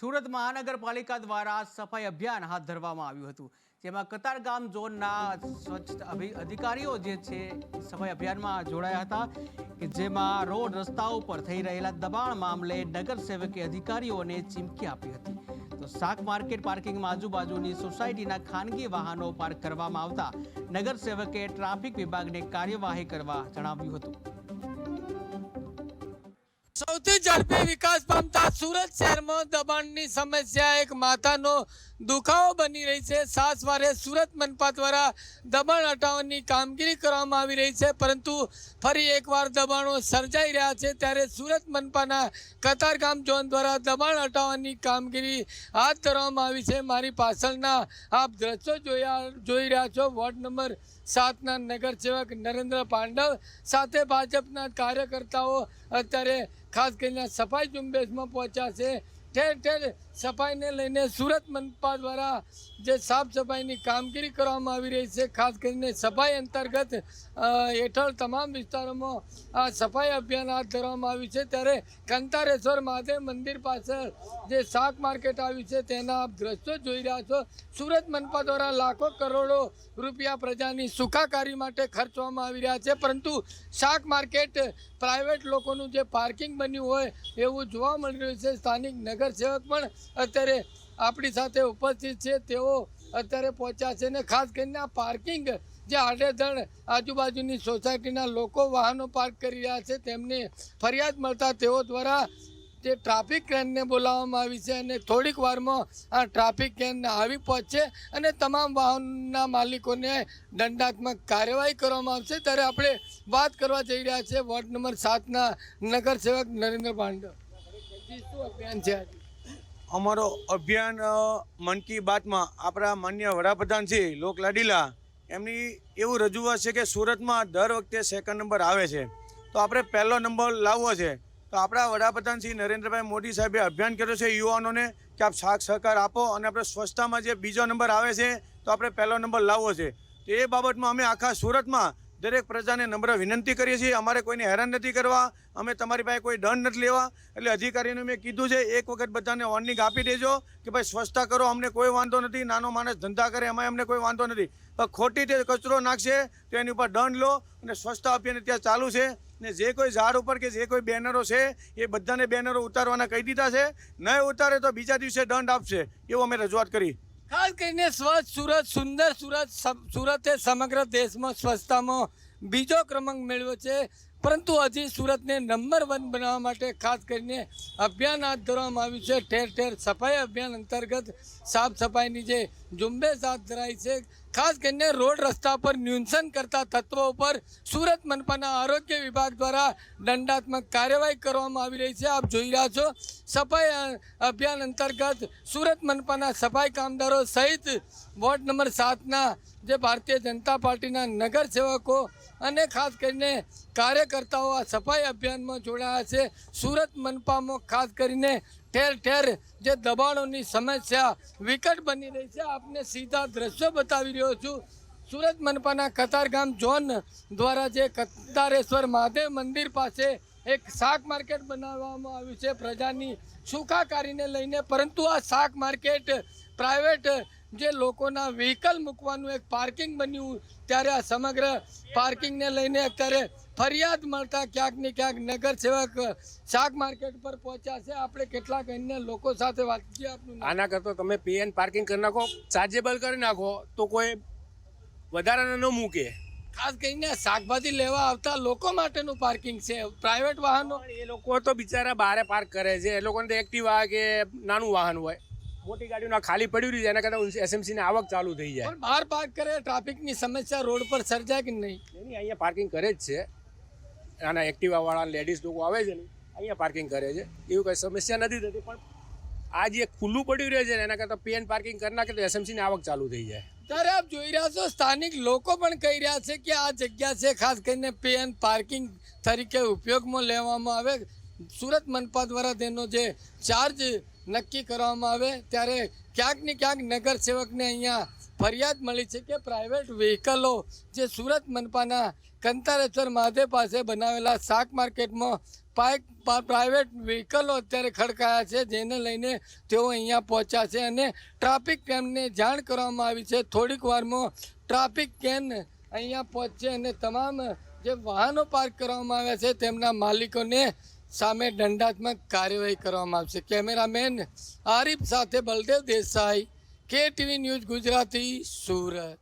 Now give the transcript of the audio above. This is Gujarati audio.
સુરત મહાનગરપાલિકા દ્વારા સફાઈ અભિયાન હાથ ધરવામાં આવ્યું હતું, જેમાં કતારગામ ઝોનના સ્વચ્છ અધિકારીઓ જે છે, સફાઈ અભિયાનમાં જોડાયા હતા, કે જેમાં રોડ રસ્તાઓ પર થઈ રહેલા દબાણ મામલે નગરસેવકે અધિકારીઓને ચીમકી આપી હતી. તો શાક માર્કેટ પાર્કિંગમાં આજુબાજુની સોસાયટીના ખાનગી વાહનો પાર્ક કરવામાં આવતા નગરસેવકે ટ્રાફિક વિભાગને કાર્યવાહી કરવા જણાવ્યું હતું. સૌથી ઝડપી વિકાસ પામતા સુરત શહેરમાં દબાણની સમસ્યા એક માથાનો દુખાવો બની રહી છે. સાસવારે સુરત મનપા દ્વારા દબાણ હટાવવાની કામગીરી કરવામાં આવી રહી છે. પરંતુ ફરી એકવાર દબાણો સર્જાઈ રહ્યા છે. ત્યારે સુરત મનપાના કતારગામ ઝોન દ્વારા દબાણ હટાવવાની કામગીરી હાથ ધરવામાં આવી છે. મારી પાછળના આપ દ્રશ્યો જોયા, જોઈ રહ્યા છો. વોર્ડ નંબર સાતના નગરસેવક નરેન્દ્ર પાંડવ સાથે ભાજપના કાર્યકર્તાઓ અત્યારે ખાસ કરીને સફાઈ ઝુંબેશમાં પહોંચ્યા છે. ઠેર ઠેર સફાઈને લઈને સુરત મનપા દ્વારા જે સાફ સફાઈની કામગીરી કરવામાં આવી રહી છે, ખાસ કરીને સફાઈ અંતર્ગત હેઠળ તમામ વિસ્તારોમાં આ સફાઈ અભિયાન હાથ ધરવામાં આવ્યું છે. ત્યારે કંતારેશ્વર મહાદેવ મંદિર પાછળ જે શાક માર્કેટ આવ્યું છે, તેના આપ દ્રશ્યો જોઈ રહ્યા છો. સુરત મનપા દ્વારા લાખો કરોડો રૂપિયા પ્રજાની સુખાકારી માટે ખર્ચવામાં આવી રહ્યા છે. પરંતુ શાક માર્કેટ પ્રાઇવેટ લોકોનું જે પાર્કિંગ બન્યું હોય, એવું જોવા મળી રહ્યું છે. સ્થાનિક નગરસેવક પણ અત્યારે આપણી સાથે ઉપસ્થિત છે. તેઓ અત્યારે પહોંચ્યા છે ને ખાસ કરીને આ પાર્કિંગ જે આડેધડ આજુબાજુની સોસાયટીના લોકો વાહનો પાર્ક કરી રહ્યા છે, તેમને ફરિયાદ મળતા તેઓ દ્વારા જે ટ્રાફિક કેનને બોલાવવામાં આવી છે અને થોડીક વારમાં આ ટ્રાફિક કેન આવી પહોંચશે અને તમામ વાહનના માલિકોને દંડાત્મક કાર્યવાહી કરવામાં આવશે. ત્યારે આપણે વાત કરવા જઈ રહ્યા છે વોર્ડ નંબર સાતના નગરસેવક નરેન્દ્ર પાંડવ. અમારો અભિયાન મન કી બાતમાં આપણા માન્ય વડાપ્રધાન છે લોક લાડીલા, એમની એવું રજૂઆત છે કે સુરતમાં દર વખતે સેકન્ડ નંબર આવે છે. તો આપણે પહેલો નંબર લાવવો છે. તો આપણા વડાપ્રધાન શ્રી નરેન્દ્રભાઈ મોદી સાહેબે અભિયાન કર્યો છે યુવાનોને કે આપ સાથ સહકાર આપો અને આપણે સ્વચ્છતામાં જે બીજો નંબર આવે છે, તો આપણે પહેલો નંબર લાવવો છે. તો એ બાબતમાં અમે આખા સુરતમાં દરેક પ્રજાને નમ્ર વિનંતી કરીએ છીએ. અમારે કોઈને હેરાન નથી કરવા. અમે તમારી પાસે કોઈ દંડ નથી લેવા. એટલે અધિકારીને મેં કીધું છે, એક વખત બધાને વોર્નિંગ આપી દેજો કે ભાઈ સ્વચ્છતા કરો, અમને કોઈ વાંધો નથી. નાનો માણસ ધંધા કરે એમાં અમને કોઈ વાંધો નથી. પણ ખોટી રીતે કચરો નાખશે, તો એની ઉપર દંડ લો અને સ્વચ્છતા અભિયાન ત્યાં ચાલુ છે. ને જે કોઈ ઝાડ ઉપર કે જે કોઈ બેનરો છે, એ બધાને બેનરો ઉતારવાના કહી દીધા છે. નહીં ઉતારે તો બીજા દિવસે દંડ આપશે. એવું અમે રજૂઆત કરી. ખાસ કરીને સ્વચ્છ સુરત સુંદર સુરત સુરતે સમગ્ર દેશમાં સ્વચ્છતામાં બીજો ક્રમાંક મેળવ્યો છે. પરંતુ હજી સુરતને નંબર વન બનાવવા માટે ખાસ કરીને અભિયાન હાથ ધરવામાં આવ્યું છે. ઠેર ઠેર સફાઈ અભિયાન અંતર્ગત સાફ સફાઈની જે ઝુંબેશ હાથ ધરાઈ છે, ખાસ કરીને રોડ રસ્તા પર ન્યૂનસન કરતા તત્વો ઉપર સુરત મનપાના આરોગ્ય વિભાગ દ્વારા દંડાત્મક કાર્યવાહી કરવામાં આવી રહી છે. આપ જોઈ રહ્યા છો, સફાઈ અભિયાન અંતર્ગત સુરત મનપાના સફાઈ કામદારો સહિત વોર્ડ નંબર સાતના જે ભારતીય જનતા પાર્ટીના નગરસેવકો અને ખાસ કરીને કાર્યકર્તાઓ આ સફાઈ અભિયાનમાં જોડાયા છે. સુરત મનપામાં ખાસ કરીને ઠેર ઠેર જે દબાણોની સમસ્યા વિકટ બની રહી છે. આપને સીધા દ્રશ્યો બતાવી રહ્યો છું. સુરત મનપાના કતારગામ ઝોન દ્વારા જે કતારેશ્વર મહાદેવ મંદિર પાસે એક શાક માર્કેટ બનાવવામાં આવ્યું છે. પ્રજાની સુખાકારીને લઈને પરંતુ આ શાક માર્કેટ પ્રાઇવેટ જે લોકોના વ્હીકલ મૂકવાનું એક પાર્કિંગ બન્યું ત્યારે આ સમગ્ર પાર્કિંગને લઈને અત્યારે ફરિયાદ મળતા ક્યાંક ને ક્યાંક નગરસેવક શાક માર્કેટ પર પહોંચ્યા છે. આપણે કેટલાક અન્ય લોકો સાથે વાત કરીએ. આપનું આના કરતો તમે પીએન પાર્કિંગ કરી નાખો ચાર્જેબલ કરી નાખો તો કોઈ વધારાને ન મૂકે. ખાસ કરીને શાકભાજી લેવા આવતા લોકો માટેનું પાર્કિંગ છે. પ્રાઇવેટ વાહનો? એ લોકો તો બિચારા બહારે પાર્ક કરે છે. એ લોકોને તો એક્ટિવા કે નાનું વાહન હોય. મોટી ગાડીઓના ખાલી પડ્યું રહ્યું એના કરતાં એસએમસી ની આવક ચાલુ થઈ જાય. બહાર પાર્ક કરે ટ્રાફિકની સમસ્યા રોડ પર સર્જાય કે નહીં? નહીં અહીંયા પાર્કિંગ કરે જ છે. આના એક્ટિવા વાળા લેડીઝ લોકો આવે છે ને અહીંયા પાર્કિંગ કરે છે. એવું કઈ સમસ્યા નથી થતી પણ આ જે ખુલ્લું પડ્યું રહે છે એના કરતાં પેન પાર્કિંગ કરી નાખે તો એસએમસી ની આવક ચાલુ થઈ જાય. ત્યારે આપ જોઈ રહ્યા છો સ્થાનિક લોકો પણ કહી રહ્યા છે કે આ જગ્યા છે ખાસ કરીને પેન પાર્કિંગ તરીકે ઉપયોગમાં લેવામાં આવે. સુરત મનપા દ્વારા તેનો જે ચાર્જ નક્કી કરવામાં આવે ત્યારે ક્યાંક ને ક્યાંક નગરસેવકને અહીંયા ફરિયાદ મળી છે કે પ્રાઇવેટ વ્હીકલો જે સુરત મનપાના કંતારેશ્વર મહાદેવ પાસે બનાવેલા શાક માર્કેટમાં પાઇક પ્રાઇવેટ વ્હીકલો અત્યારે ખડકાયા છે, જેને લઈને તેઓ અહીંયા પહોંચ્યા છે અને ટ્રાફિક કેમને જાણ કરવામાં આવી છે. થોડીક વારમાં ટ્રાફિક કેન અહીંયા પહોંચશે અને તમામ જે વાહનો પાર્ક કરવામાં આવ્યા છે, તેમના માલિકોને સામે દંડાત્મક કાર્યવાહી કરવામાં આવશે. કેમેરામેન આરીફ સાથે બલદેવ દેસાઈ કે ટીવી ન્યૂઝ ગુજરાતી, સુરત.